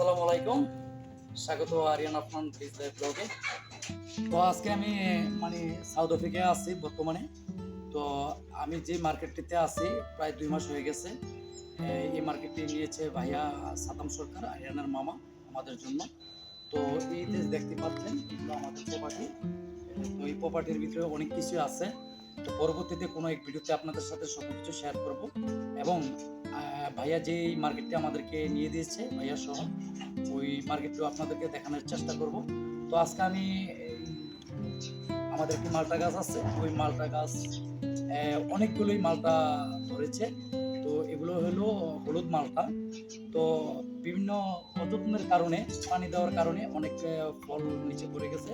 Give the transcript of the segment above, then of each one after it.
আসসালামু আলাইকুম। স্বাগত আরিয়ান আফমান ফিজ লাইফ ব্লগে তো আজকে আমি মানে সাউথ আফ্রিকায় আছি বর্তমানে। তো আমি যে মার্কেটটিতে আছি, প্রায় দুই মাস হয়ে গেছে। এই মার্কেটটি নিয়েছে ভাইয়া সাতাম সরকার, আরিয়ানার মামা, আমাদের জন্য। তো এই যে দেখতে পাচ্ছেন আমাদের প্রপার্টি তো এই প্রপার্টির ভিতরে অনেক কিছু আছে। পরবর্তীতে কোনো এক ভিডিওতে আপনাদের সাথে সব কিছু শেয়ার করব। এবং ভাইয়া যে মার্কেটটি আমাদেরকে নিয়ে দিয়েছে, ভাইয়া সহ, ওই মার্কেটটিও আপনাদেরকে দেখানোর চেষ্টা করব। তো আজকে আমি আমাদের একটি মালটা গাছ আছে, ওই মালটা গাছ অনেকগুলোই মালটা ধরেছে। তো এগুলো হলো হলুদ মালটা। তো বিভিন্ন অযত্নের কারণে, পানি দেওয়ার কারণে অনেক ফল নিচে পড়ে গেছে।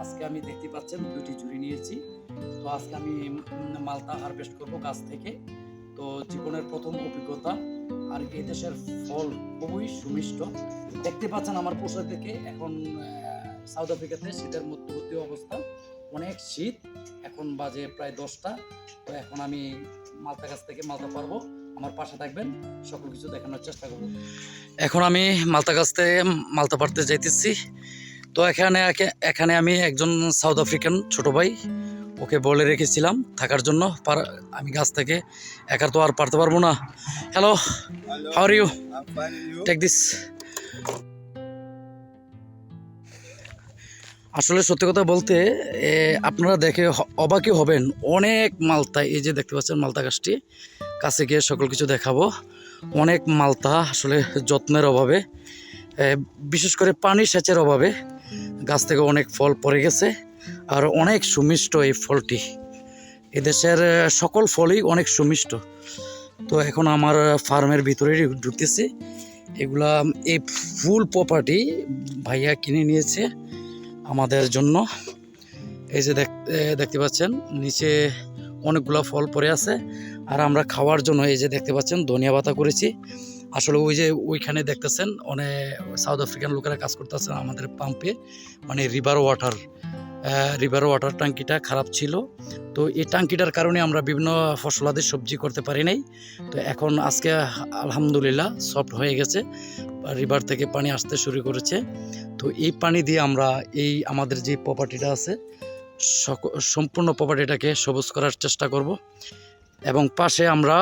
আজকে আমি দেখতে পাচ্ছেন দুটি ঝুড়ি নিয়েছি। তো আজকে আমি মালটা হারভেস্ট করব গাছ থেকে। তো জীবনের প্রথম অভিজ্ঞতা। আর এই দেশের ফল খুবই সুমিষ্ট। দেখতে পাচ্ছেন আমার পোশাক থেকে এখন সাউথ আফ্রিকাতে শীতের মধ্যবর্তী অবস্থা। অনেক শীত। এখন বাজে প্রায় দশটা। তো এখন আমি মালতা গাছ থেকে মালটা পারব। আমার পাশে থাকবেন। সকল কিছু দেখানোর চেষ্টা করব। এখন আমি মালটা গাছ থেকে মালটা পারতে যাইতেছি। তো এখানে একে- এখানে আমি একজন সাউথ আফ্রিকান ছোট ভাই ওকে বলে রেখেছিলাম থাকার জন্য। পার- আমি গাছ থেকে একার তো আর পারতে পারব না। Hello are you? Take this আসলে সত্যি কথা বলতে এ, আপনারা দেখে অবাকই হবেন। অনেক মালতা এই যে দেখতে পাচ্ছেন মালতা গাছটি কাছে গিয়ে সকল কিছু দেখাবো। অনেক মালতা আসলে যত্নের অভাবে বিশেষ করে পানি সেচের অভাবে গাছ থেকে অনেক ফল পড়ে গেছে আর অনেক সুমিষ্ট এই ফলটি। এদেশের সকল ফলই অনেক সুমিষ্ট। তো এখন আমার ফার্মের ভিতরে ঢুকতেছি। এগুলা, এই ফুল প্রপার্টি ভাইয়া কিনে নিয়েছে আমাদের জন্য। এই যে দেখ- দেখতে পাচ্ছেন, নিচে অনেকগুলা ফল পড়ে আছে। আর আমরা খাওয়ার জন্য এই যে দেখতে পাচ্ছেন ধনিয়া পাতা করেছি। আসলে ওই যে ওইখানে দেখতেছেন অনেক সাউথ আফ্রিকান লোকেরা কাজ করতেছেন আমাদের পাম্পে মানে রিভার ওয়াটার রিভার ওয়াটার ট্যাঙ্কিটা খারাপ ছিল। তো এই ট্যাঙ্কিটার কারণে আমরা বিভিন্ন ফসলাদি সবজি করতে পারি নাই। তো এখন আজকে আলহামদুলিল্লাহ সফট হয়ে গেছে। রিভার থেকে পানি আসতে শুরু করেছে। তো এই পানি দিয়ে আমরা এই আমাদের যে প্রপার্টিটা আছে সম্পূর্ণ প্রপার্টিটাকে সবুজ করার চেষ্টা করব। এবং পাশে আমরা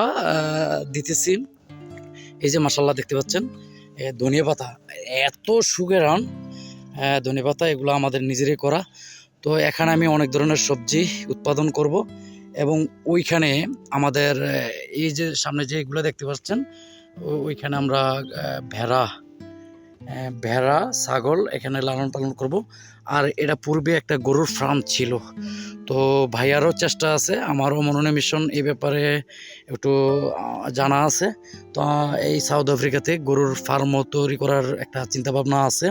দিতেছি এই যে মাসাল্লাহ দেখতে পাচ্ছেন ধনিয়া পাতা। এত সুগেরান ধনিয়া পাতা, এগুলো আমাদের নিজেরই করা। তো এখানে আমি অনেক ধরনের সবজি উৎপাদন করব এবং ওইখানে আমাদের এই যে সামনে যে এগুলো দেখতে পাচ্ছেন ওইখানে আমরা ভেড়া ভেড়া, ছাগল এখানে লালন পালন করব। আর এটা পূর্বে একটা গরুর ফার্ম ছিল। তো ভাইয়ারও চেষ্টা আছে, আমারও মনোনয় মিশন এই ব্যাপারে একটু জানা আছে। তো এই সাউথ আফ্রিকাতে গরুর ফার্মও তৈরি করার একটা চিন্তাভাবনা আছে।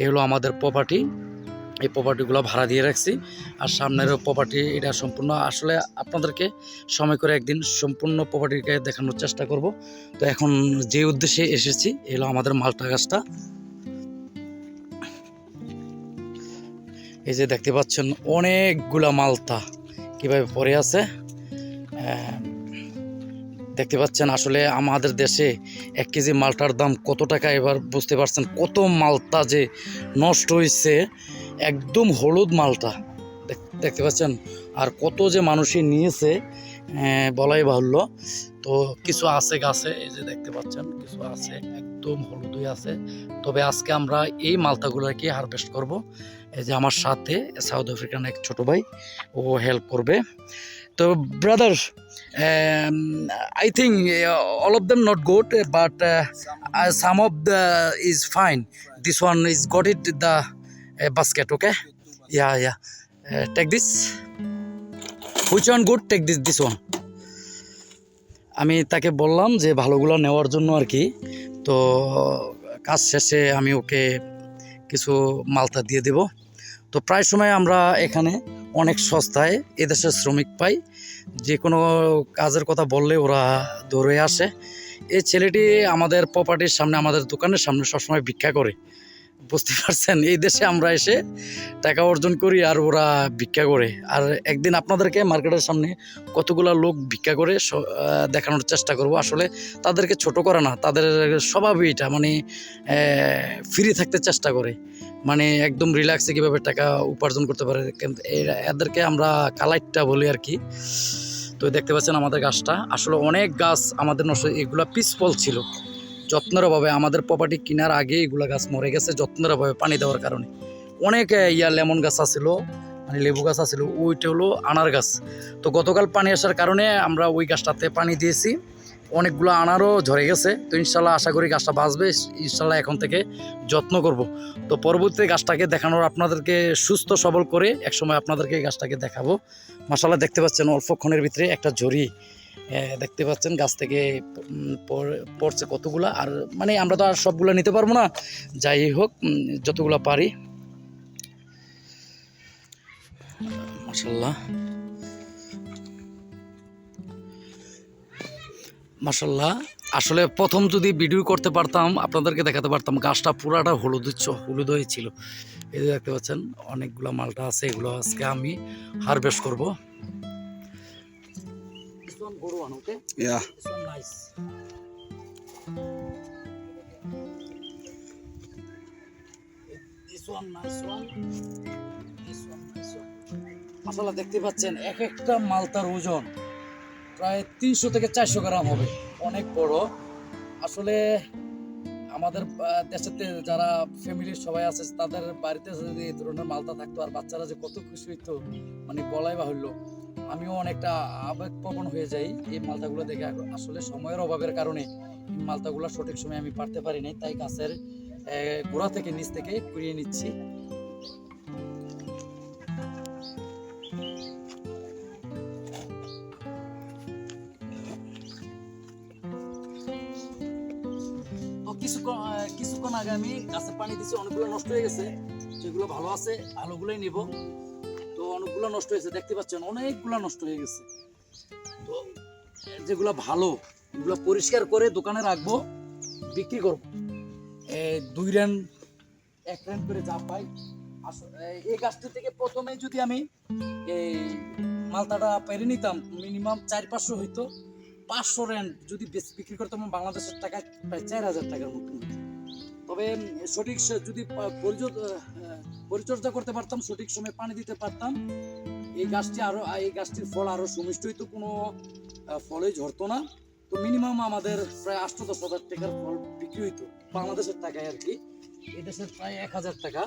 এই হলো আমাদের প্রপার্টি এই প্রপার্টিগুলো ভাড়া দিয়ে রাখছি। আর সামনেরও প্রপার্টি এটা সম্পূর্ণ, আসলে আপনাদেরকে সময় করে একদিন সম্পূর্ণ প্রপার্টিকে দেখানোর চেষ্টা করব। তো এখন যে উদ্দেশ্যে এসেছি এলো আমাদের মালটা গাছটা। এই যে দেখতে পাচ্ছেন অনেকগুলা মালতা কীভাবে পরে আছে। দেখতে পাচ্ছেন আসলে আমাদের দেশে এক কেজি মালটার দাম কত টাকা? এবার বুঝতে পারছেন কত মালতা যে নষ্ট হয়েছে একদম হলুদ মালটা দেখতে পাচ্ছেন? আর কত যে মানুষই নিয়েছে বলাই বাহুল্য। তো কিছু আছে গাছে, এই যে দেখতে পাচ্ছেন, কিছু আছে, একদম হলুদই আছে। তবে আজকে আমরা এই মালতাগুলোকে হারভেস্ট করব। এই যে আমার সাথে সাউথ আফ্রিকান এক ছোট ভাই ও হেল্প করবে। তো brother I think all of them not good but some of the is fine this one is got it the okay? Yeah yeah uh, take this. Which one good? Take this this one. আমি তাকে বললাম যে ভালোগুলো নেওয়ার জন্য আর কি। তো কাজ শেষে আমি ওকে কিছু মালতা দিয়ে দেব। তো প্রায় সময় আমরা এখানে অনেক সস্তায় এদেশের শ্রমিক পাই। যে কোনো কাজের কথা বললে ওরা দৌড়ে আসে। এই ছেলেটি আমাদের প্রপার্টির সামনে, আমাদের দোকানের সামনে সবসময় ভিক্ষা করে। বুঝতে পারছেন, এই দেশে আমরা এসে টাকা অর্জন করি আর ওরা ভিক্ষা করে। আর একদিন আপনাদেরকে মার্কেটের সামনে কতগুলা লোক ভিক্ষা করে দেখানোর চেষ্টা করব। আসলে তাদেরকে ছোট করে না, তাদের স্বভাবই এটা মানে ফ্রি থাকতে চেষ্টা করে। মানে একদম রিল্যাক্সে কীভাবে টাকা উপার্জন করতে পারে, কিন্তু এদেরকে আমরা কালাইটটা বলি আর কি। তো দেখতে পাচ্ছেন আমাদের গাছটা। আসলে অনেক গাছ আমাদের নষ্ট, এগুলা পিসফল ছিল। যত্নের অভাবে আমাদের প্রপার্টি কেনার আগে এগুলা গাছ মরে গেছে যত্নের অভাবে পানি দেওয়ার কারণে। অনেক ইয়া লেমন গাছ আছিল মানে লেবু গাছ আছিল ওইটা হলো আনার গাছ। তো গতকাল পানি আসার কারণে আমরা ওই গাছটাতে পানি দিয়েছি। অনেকগুলো আনারও ঝরে গেছে। তো ইনশাল্লাহ আশা করি গাছটা বাঁচবে। ইনশাল্লাহ এখন থেকে যত্ন করব। তো পরবর্তীতে গাছটাকে দেখানোর আপনাদেরকে সুস্থ সবল করে একসময় আপনাদেরকে গাছটাকে দেখাবো। মাসাল্লাহ দেখতে পাচ্ছেন অল্পক্ষণের ভিতরে একটা আহ, দেখতে পাচ্ছেন গাছ থেকে পড়ছে কতগুলা। আর মানে আমরা তো আর সবগুলো নিতে পারব না। যাই হোক যতগুলা পারি। মাসাল্লাহ মাসাল্লাহ আসলে প্রথম যদি ভিডিও করতে পারতাম, আপনাদেরকে দেখাতে পারতাম, গাছটা পুরাটা হলুদ হলুদ হয়েছিল এই দেখতে পাচ্ছেন, অনেকগুলো মালটা আছে, এগুলো আজকে আমি হারভেস্ট করব। Yeah. মাসাল্লাহ দেখতে পাচ্ছেন এক একটা মালতার ওজন প্রায় তিনশো থেকে চারশো গ্রাম হবে। অনেক বড়। আসলে আমাদের দেশেতে যারা ফ্যামিলির সবাই আছে তাদের বাড়িতে যদি এই ধরনের মালতা থাকতো আর বাচ্চারা যে কত খুশি হইতো মানে বলাই বাহুল্য। আমিও অনেকটা আবেগপ্রবণ হয়ে যাই এই মালতাগুলো দেখে। আসলে সময়ের অভাবের কারণে মালতাগুলো সঠিক সময় আমি পারতে পারি নাই, তাই গাছের গোড়া থেকে নিচ থেকে কুড়িয়ে নিচ্ছি। কিছুক্ষণ আগে আমি গাছে পানি দিচ্ছি অনেকগুলো নষ্ট হয়ে গেছে, যেগুলো ভালো আছে, ভালোগুলোই নিব। অনেকগুলো নষ্ট হয়েছে, দেখতে পাচ্ছেন, অনেকগুলো নষ্ট হয়ে গেছে। তো যেগুলো ভালো, এগুলো পরিষ্কার করে দোকানে রাখব, বিক্রি করব। দুই রেন, এক রেন করে যা পাই। এই- গাছটি থেকে প্রথমে যদি আমি এই মালতাটা পেরে নিতাম, মিনিমাম চার পাঁচশো হইতো। পাঁচশো রেন্ট যদি বিক্রি করতাম, বাংলাদেশের টাকায় প্রায় চার হাজার টাকার মতো। তবে সঠিক যদি পরিচর্য- করতে পারতাম, সঠিক সময়ে পানি দিতে পারতাম, এই গাছটি আরও এই গাছটির ফল আরও সুমিষ্ট হইতো, কোনো ফলই ঝরতো না। তো মিনিমাম আমাদের প্রায় আটশো দশ হাজার টাকার ফল বিক্রি হইতো, বাংলাদেশের টাকায় আর কি। এই দেশের প্রায় এক হাজার টাকা।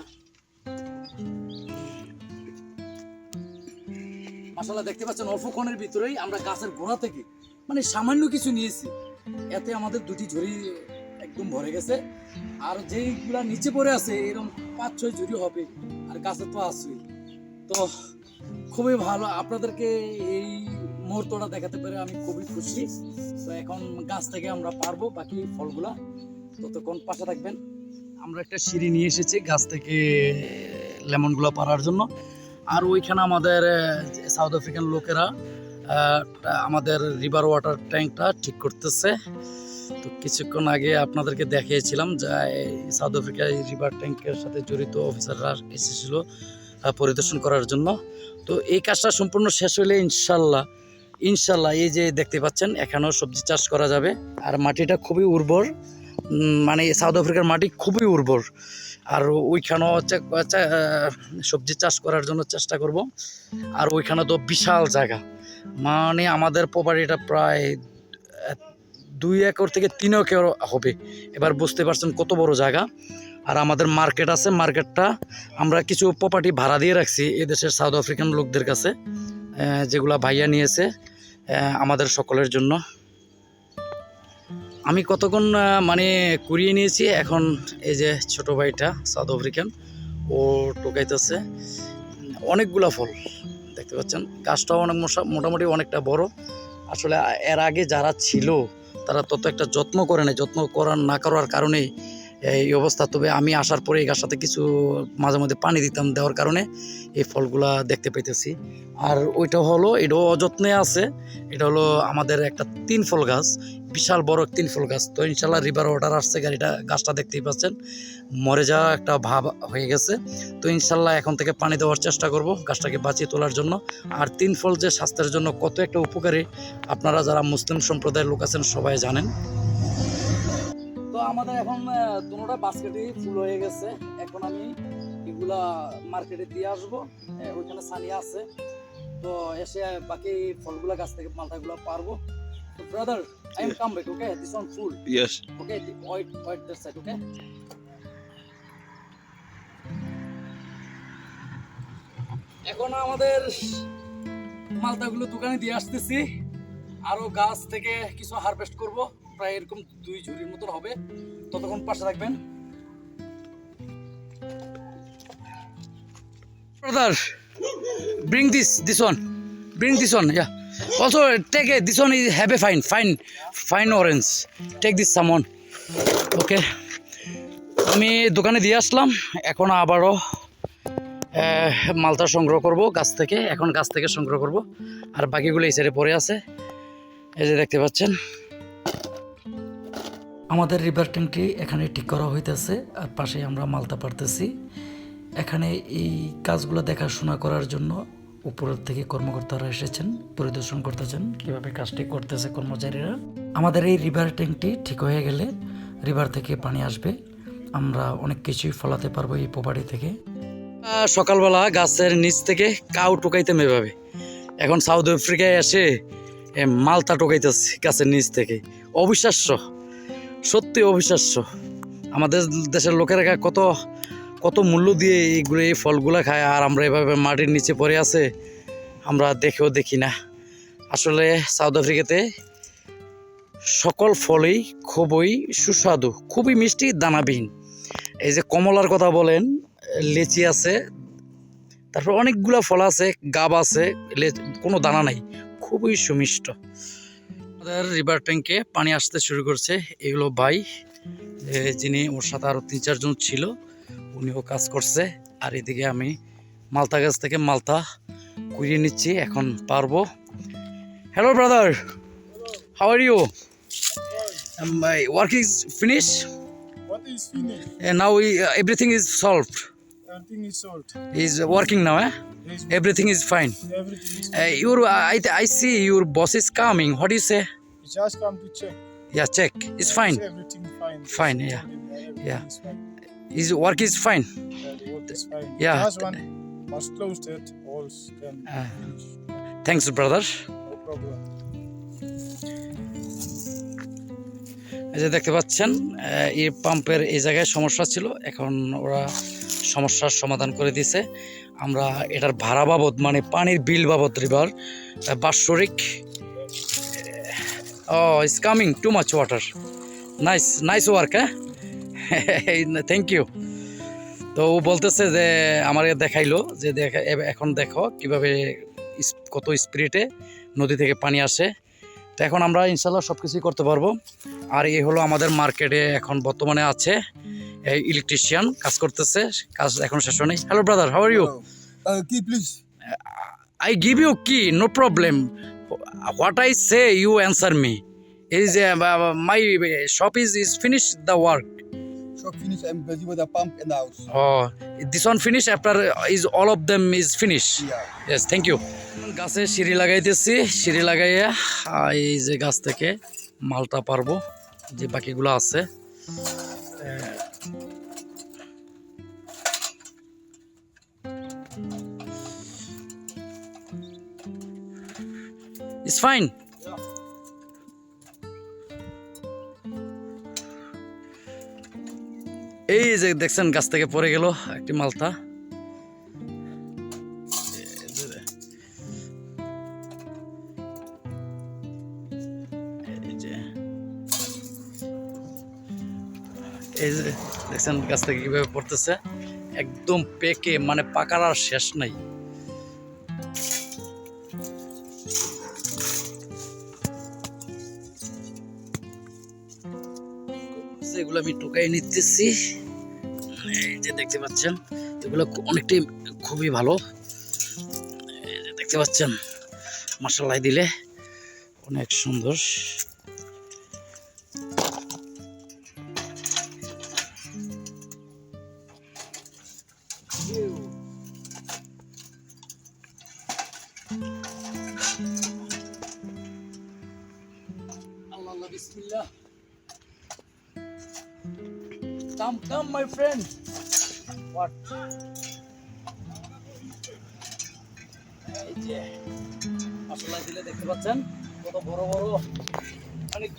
মাসাল্লাহ দেখতে পাচ্ছেন অল্পক্ষণের ভিতরেই আমরা গাছের গোড়া থেকে মানে সামান্য কিছু নিয়েছি। এতে আমাদের দুটি ঝুড়ি একদম ভরে গেছে। আর যেইগুলা নিচে পড়ে আছে এরকম পাঁচ ছয় জুড়ি হবে, আর গাছে তো আছেই। তো খুবই ভালো, আপনাদেরকে এই মুহূর্তটা দেখাতে পেরে আমি খুবই খুশি। তো এখন গাছ থেকে আমরা পারব বাকি ফলগুলা। ততক্ষণ পাশে থাকবেন। আমরা একটা সিঁড়ি নিয়ে এসেছি গাছ থেকে লেমনগুলো পারার জন্য। আর ওইখানে আমাদের সাউথ আফ্রিকান লোকেরা আমাদের রিভার ওয়াটার ট্যাঙ্কটা ঠিক করতেছে। তো কিছুক্ষণ আগে আপনাদেরকে দেখিয়েছিলাম যে সাউথ আফ্রিকা রিভার ট্যাঙ্কের সাথে জড়িত অফিসাররা এসেছিল পরিদর্শন করার জন্য। তো এই কাজটা সম্পূর্ণ শেষ হলে ইনশাল্লাহ ইনশাল্লাহ এই যে দেখতে পাচ্ছেন, এখানেও সবজি চাষ করা যাবে। আর মাটিটা খুবই উর্বর মানে সাউথ আফ্রিকার মাটি খুবই উর্বর। আর ওইখানেও হচ্ছে সবজি চাষ করার জন্য চেষ্টা করব। আর ওইখানে তো বিশাল জায়গা। মানে আমাদের প্রপার্টিটা প্রায় দুই একর থেকে তিন একর হবে। এবার বুঝতে পারছেন কত বড় জায়গা। আর আমাদের মার্কেট আছে, মার্কেটটা আমরা কিছু প্রপার্টি ভাড়া দিয়ে রাখছি এদেশের সাউথ আফ্রিকান লোকদের কাছে যেগুলা ভাইয়া নিয়েছে আমাদের সকলের জন্য। আমি কতক্ষণ মানে কুড়িয়ে নিয়েছি, এখন এই যে ছোট ভাইটা সাউথ আফ্রিকান ও টোকাইতেছে অনেকগুলা ফল, দেখতে পাচ্ছেন? গাছটাও অনেক মোটামুটি অনেকটা বড়। আসলে এর আগে যারা ছিল তারা তত একটা যত্ন করে না যত্ন করার না করার কারণেই এই অবস্থা। তবে আমি আসার পরে এই গাছ সাথে কিছু মাঝে মধ্যে পানি দিতাম দেওয়ার কারণে এই ফলগুলা দেখতে পাইতেছি। আর ওইটা হলো, এটাও অযত্নে আছে। এটা হলো আমাদের একটা তিন ফল গাছ, বিশাল বড় তিন ফল গাছ। তো ইনশাল্লাহ রিভার ওয়াটার আসছে গাড়িটা গাছটা দেখতেই পাচ্ছেন। মরে যাওয়া একটা ভাব হয়ে গেছে। তো ইনশাল্লাহ এখন থেকে পানি দেওয়ার চেষ্টা করব গাছটাকে বাঁচিয়ে তোলার জন্য। আর তিন ফল যে স্বাস্থ্যের জন্য কত একটা উপকারী, আপনারা যারা মুসলিম সম্প্রদায়ের লোক আছেন সবাই জানেন। আমাদের এখন দুটোটা বাস্কেটই ফুল হয়ে গেছে। এখন আমি এগুলা মার্কেটে দিয়ে আসব। ওইখানে সানিয়া আছে। তো এসে বাকি ফলগুলা গাছ থেকে মালটাগুলো পারব। Brother I am come back okay this one full Yes. Okay wait wait that side okay এখন আমাদের মালটাগুলো দোকানে দিয়ে আসতেছি। আরও গাছ থেকে কিছু হারভেস্ট করব। প্রায় এরকম দুই ঝুড়ির মতন হবে। ততক্ষণ পাশে রাখবেন। Brother bring this this one, bring this one, yeah. Also, take a, this one is, have a fine fine fine orange. Take this someone okay. আমি দোকানে দিয়ে আসলাম, এখন আবারও মালটা সংগ্রহ করব গাছ থেকে, এখন গাছ থেকে সংগ্রহ করব। আর বাকিগুলো এই সাইডে পড়ে আছে। এই যে দেখতে পাচ্ছেন। আমাদের রিভার ট্যাঙ্কটি এখানে ঠিক করা হইতেছে, আর পাশে আমরা মালতা পারতেছি এখানে এই কাজগুলো দেখাশোনা করার জন্য উপরের থেকে কর্মকর্তারা এসেছেন, পরিদর্শন করতেছেন কীভাবে কাজটি করতেছে কর্মচারীরা। আমাদের এই রিভার ট্যাঙ্কটি ঠিক হয়ে গেলে রিভার থেকে পানি আসবে, আমরা অনেক কিছুই ফলাতে পারব এই প্রপার্টি থেকে। সকালবেলা গাছের নিচ থেকে কাউ টোকাইতাম এভাবে। এখন সাউথ আফ্রিকায় এসে মালতা টোকাইতেছে গাছের নিচ থেকে। অবিশ্বাস্য। সত্যি অবিশ্বাস্য। আমাদের দেশের লোকেরা কত কত মূল্য দিয়ে এইগুলো, এই ফলগুলো খায়, আর আমরা এভাবে মাটির নিচে পড়ে আছে, আমরা দেখেও দেখি না। আসলে সাউথ আফ্রিকাতে সকল ফলেই খুবই সুস্বাদু, খুবই মিষ্টি, দানাবিহীন। এই যে কমলার কথা বলেন, লেচি আছে, তারপর অনেকগুলা ফল আছে, গাব আছে কোনো দানা নাই, খুবই সুমিষ্ট। আমাদের রিভার ট্যাঙ্কে পানি আসতে শুরু করছে। এগুলো ভাই যিনি ওর সাথে আরও তিন চারজন ছিল উনিও কাজ করছে। আর এদিকে আমি মালতা গাছ থেকে মালতা কুড়িয়ে নিচ্ছি এখন পারব। Hello brother how are you my work is finish What is finished? Now everything is solved Everything is sold. is working now eh? Everything is fine everything is. fine. uh, your I, I see your boss is coming what do you say You just come to check. yeah check it's fine everything fine? Fine, yeah. Everything Yeah. is fine. his work is fine Yeah, the work is fine. Yeah. Last one was closed at walls can Ah. finish. thanks brother No problem. এই যে দেখতে পাচ্ছেন এই পাম্পের এই জায়গায় সমস্যা ছিল এখন ওরা সমস্যার সমাধান করে দিয়েছে আমরা এটার ভাড়া বাবদ মানে পানির বিল বাবদ রিভার বাৎসরিক ও is coming too much water nice nice work হ্যাঁ? থ্যাংক ইউ তো ও বলতেছে যে, আমার দেখাইলো, যে দেখা এখন দেখো কীভাবে কত স্পিরিটে নদী থেকে পানি আসে। তো এখন আমরা ইনশাল্লাহ সব কিছুই করতে পারব। আর এই হলো আমাদের মার্কেটে এখন বর্তমানে আছে। ইলেকট্রিশিয়ান কাজ করতেছে কাজ এখন শেষ হয়নি hello brother how are you key, please. I give you key no problem what I say you answer me is my shop is is finish the work Shop finish. I'm busy with the pump in the house. Oh this one finish after is all of them is finish Yeah. Yes thank you গাছে সিঁড়ি লাগাইতেছি সিঁড়ি লাগাইয়া এই যে গাছ থেকে মালটা পারব যে বাকিগুলো আছে ইটস ফাইন এই যে দেখছেন গাছ থেকে পড়ে গেল একটি মালটা দেখছেন গাছ থেকে কীভাবে পড়তেছে? একদম পেকে মানে পাকার আর শেষ নাই। এগুলো আমি টোকাই নিতেছি এই যে দেখতে পাচ্ছেন, এগুলো অনেকটাই খুবই ভালো। দেখতে পাচ্ছেন মশলাই দিলে অনেক সুন্দর।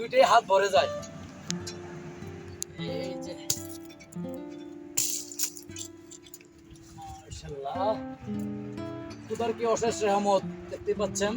দুইটাই হাত ভরে যায়। এই যে। মাশাআল্লাহ। খুদার কি অশেষ রহমত দেখতে পাচ্ছেন।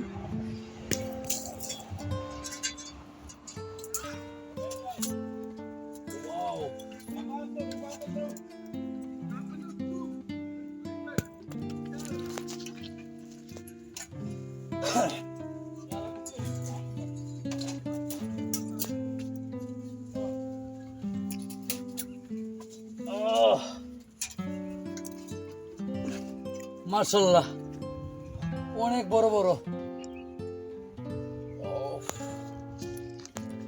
মার্শাল্লাহ অনেক বড় বড়।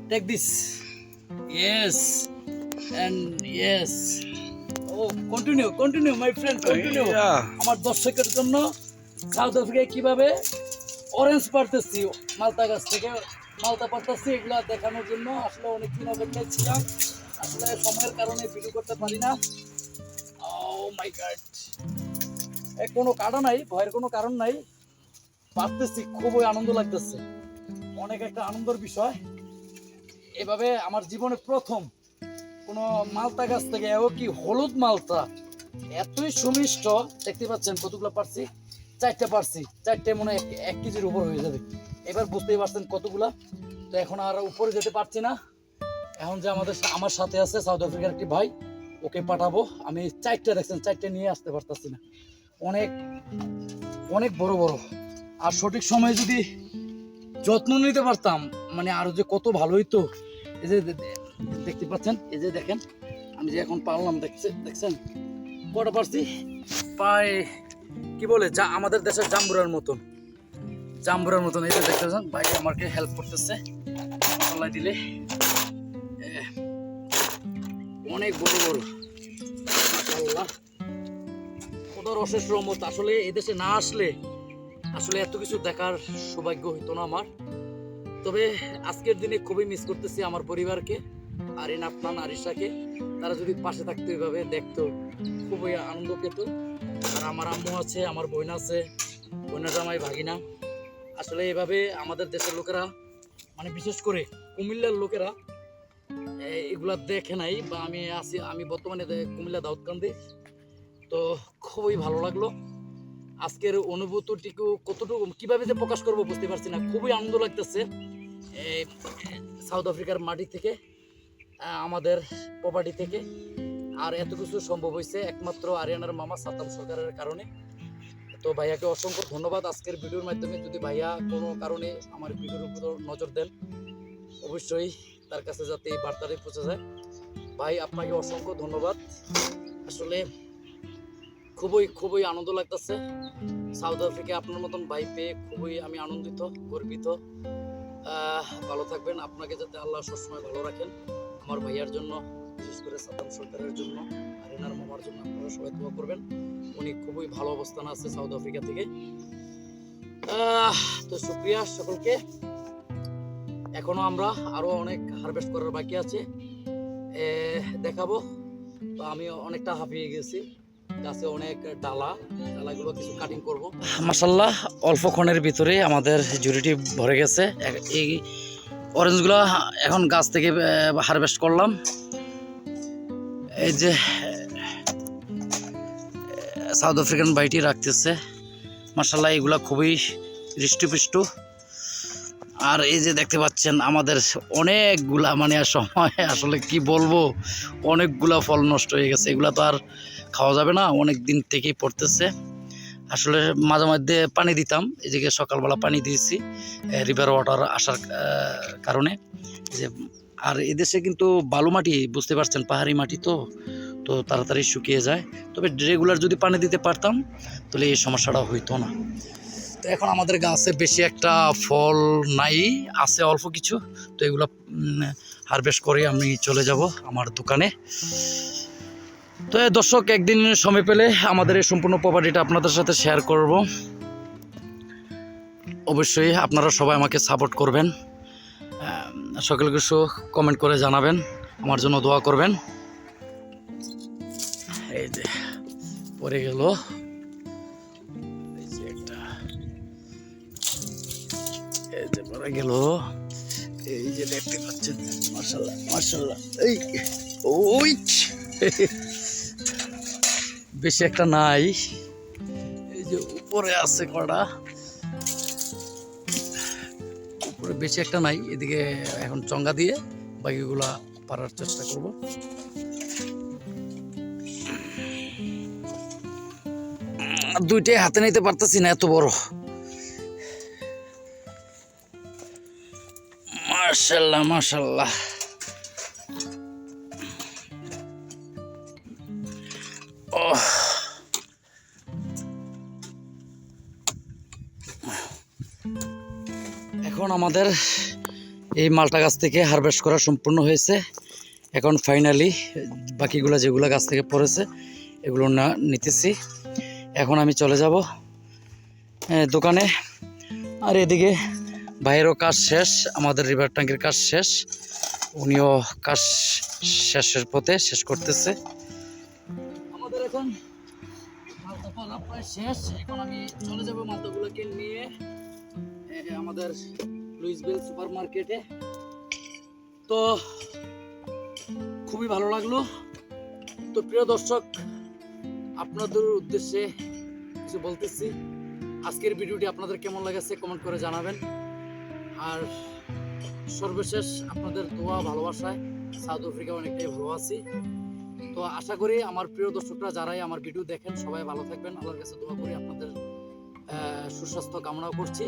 Take this yes and yes oh continue continue my friend continue আমার দর্শকের জন্য সাউথ আফ্রিকায় কীভাবে অরেঞ্জ পারতেছি মালতা গাছ থেকে মালতা পারতেছি এগুলো দেখানোর জন্য আসলে অনেক দিন অপেক্ষায় ছিলাম আসলে সময়ের কারণে ভিডিও করতে পারি না। ও মাই গড কোনো কারণ নাই, ভয়ের কোনো কারণ নাই। পারতেছি খুবই আনন্দ লাগতেছে। অনেক একটা আনন্দের বিষয়। এভাবে আমার জীবনে প্রথম কোনো মালতা গাছ থেকে এও কি হলুদ মালতা এতই সুমিষ্ট, দেখতে পাচ্ছেন কতগুলো পারছি? চারটে পারছি। চারটে মনে হয় এক কেজির উপর হয়ে যাবে। এবার বুঝতেই পারছেন কতগুলা। তো এখন আর উপরে যেতে পারছি না। এখন যে আমাদের আমার সাথে আছে সাউথ আফ্রিকার একটি ভাই, ওকে পাঠাবো। আমি চারটে দেখছেন, চারটে নিয়ে আসতে পারতাছি না। অনেক অনেক বড় বড়। আর সঠিক সময়ে যদি যত্ন নিতে পারতাম মানে আরও যে কত ভালো হইতো, এই যে দেখতে পাচ্ছেন, এই যে দেখেন, আমি যে এখন পারলাম, দেখছে, দেখছেন? কটা পারছি? প্রায়, কি বলে, যা আমাদের দেশের জাম্বুরার মতন। জাম্বুরার মতন, এই যে দেখতে পাচ্ছেন, ভাই আমাকে হেল্প করতেছে। মশলা দিলে। অনেক বড় বড়। মাশাআল্লাহ। খোদার অশেষ রহমত। আসলে এদেশে না আসলে আসলে এত কিছু দেখার সৌভাগ্য হইতো না আমার। তবে আজকের দিনে খুবই মিস করতেছি আমার পরিবারকে, আরিন, আফনান, আরিশাকে। তারা যদি পাশে থাকতো এইভাবে দেখতো, খুবই আনন্দ পেত। আর আমার আম্মু আছে, আমার বোন আছে বোনা জামাই ভাগিনা। আসলে এভাবে আমাদের দেশের লোকেরা মানে বিশেষ করে কুমিল্লার লোকেরা এগুলা দেখে নাই বা আমি আছি, আমি বর্তমানে কুমিল্লা দাউদকান্দি। তো খুবই ভালো লাগল। আজকের অনুভূতিটুকু কতটুকু, কীভাবে যে প্রকাশ করব বুঝতে পারছি না, খুবই আনন্দ লাগতেছে। এই সাউথ আফ্রিকার মাটি থেকে আমাদের প্রপার্টি থেকে। আর এত কিছু সম্ভব হয়েছে একমাত্র আরিয়ানার মামা সাতাম সরকারের কারণে। তো ভাইয়াকে অসংখ্য ধন্যবাদ আজকের ভিডিওর মাধ্যমে। যদি ভাইয়া কোনো কারণে আমার ভিডিওর উপর নজর দেন, অবশ্যই তার কাছে যাতে এই বার্তাটি পৌঁছে যায়। ভাই, আপনাকে অসংখ্য ধন্যবাদ। আসলে খুবই খুবই আনন্দ লাগতেছে। সাউথ আফ্রিকা আপনার মতন ভাই পেয়ে খুবই আমি আনন্দিত, গর্বিত। ভালো থাকবেন। আপনাকে যাতে আল্লাহ সবসময় ভালো রাখেন। আমার ভাইয়ার জন্য, বিশেষ করে সাতাম সরকারের জন্য আরিনার মামার জন্য আপনারা সবাই দোয়া করবেন। উনি খুবই ভালো অবস্থান আছে সাউথ আফ্রিকা থেকে। তো শুক্রিয়া সকলকে, এখনও আমরা আরও অনেক হারভেস্ট করার বাকি আছে। দেখাবো। তো আমি অনেকটা হাঁপিয়ে গেছি। অনেক মাসাল্লাহ অল্পক্ষণের ভিতরে আমাদের জুড়িটি ভরে গেছে। এই অরেঞ্জগুলো এখন গাছ থেকে হারভেস্ট করলাম। এই যে সাউথ আফ্রিকান বাইটি রাখতেছে। মাসাল্লাহ এগুলা খুবই হৃষ্টপুষ্ট। আর এই যে দেখতে পাচ্ছেন, আমাদের অনেকগুলা মানে সময় আসলে কি বলব, অনেকগুলা ফল নষ্ট হয়ে গেছে। এগুলা তো আর খাওয়া যাবে না, অনেক দিন থেকেই পড়তেছে। আসলে মাঝে মধ্যে পানি দিতাম এদিকে সকালবেলা পানি দিয়েছি রিভার ওয়াটার আসার কারণে। যে, আর এদেশে কিন্তু বালু মাটি, বুঝতে পারছেন, পাহাড়ি মাটি তো তো তাড়াতাড়ি শুকিয়ে যায়। তবে রেগুলার যদি পানি দিতে পারতাম, তাহলে এই সমস্যাটা হইতো না। তো এখন আমাদের গাছে বেশি একটা ফল নাই, আছে অল্প কিছু। তো এগুলো হারভেস্ট করে আমি চলে যাব আমার দোকানে। তো দর্শক, একদিন সময় পেলে আমাদের এই সম্পূর্ণ প্রপার্টিটা আপনাদের সাথে শেয়ার করব। অবশ্যই আপনারা সবাই আমাকে সাপোর্ট করবেন। সকল কিছু কমেন্ট করে জানাবেন, আমার জন্য দোয়া করবেন। এই যে পরে গেল। এই যে পড়ে গেল। এই যে দেখতে পাচ্ছেন মার্শাল্লাহ মার্শাল্লাহ এই, ওই বেশি একটা নাই। এই যে উপরে আছে কটা উপরে বেশি একটা নাই, এদিকে এখন চঙ্গা দিয়ে বাকিগুলা পারার চেষ্টা করব। দুইটাই হাতে নিতে পারতেছি না, এত বড়। মার্শাল্লাহ মার্শাল্লাহ এখন আমাদের এই মালটা গাছ থেকে হারভেস্ট করা সম্পূর্ণ হয়েছে। এখন ফাইনালি বাকিগুলো যেগুলো গাছ থেকে পড়েছে, এগুলো না নিতেছি। এখন আমি চলে যাব দোকানে। আর এদিকে বাইরেও কাজ শেষ, আমাদের রিভার ট্যাঙ্কের কাজ শেষ। উনিও কাজ শেষের পথে শেষ করতেছে। আমাদের এখন শেষ। এখন আমি চলে যাব মালটাগুলোকে নিয়ে। আমাদের সুপার মার্কেটে তো খুবই ভালো লাগল। তো প্রিয় দর্শক, আপনাদের উদ্দেশ্যে কিছু বলতেছি। আজকের ভিডিওটি আপনাদের কেমন লেগেছে কমেন্ট করে জানাবেন। আর সর্বশেষ আপনাদের দোয়া, ভালোবাসায় সাউথ আফ্রিকা অনেকটাই ভালো আছি। তো আশা করি আমার প্রিয় দর্শকরা যারাই আমার ভিডিও দেখেন, সবাই ভালো থাকবেন। আল্লাহর কাছে দোয়া করি আপনাদের সুস্বাস্থ্য কামনা করছি।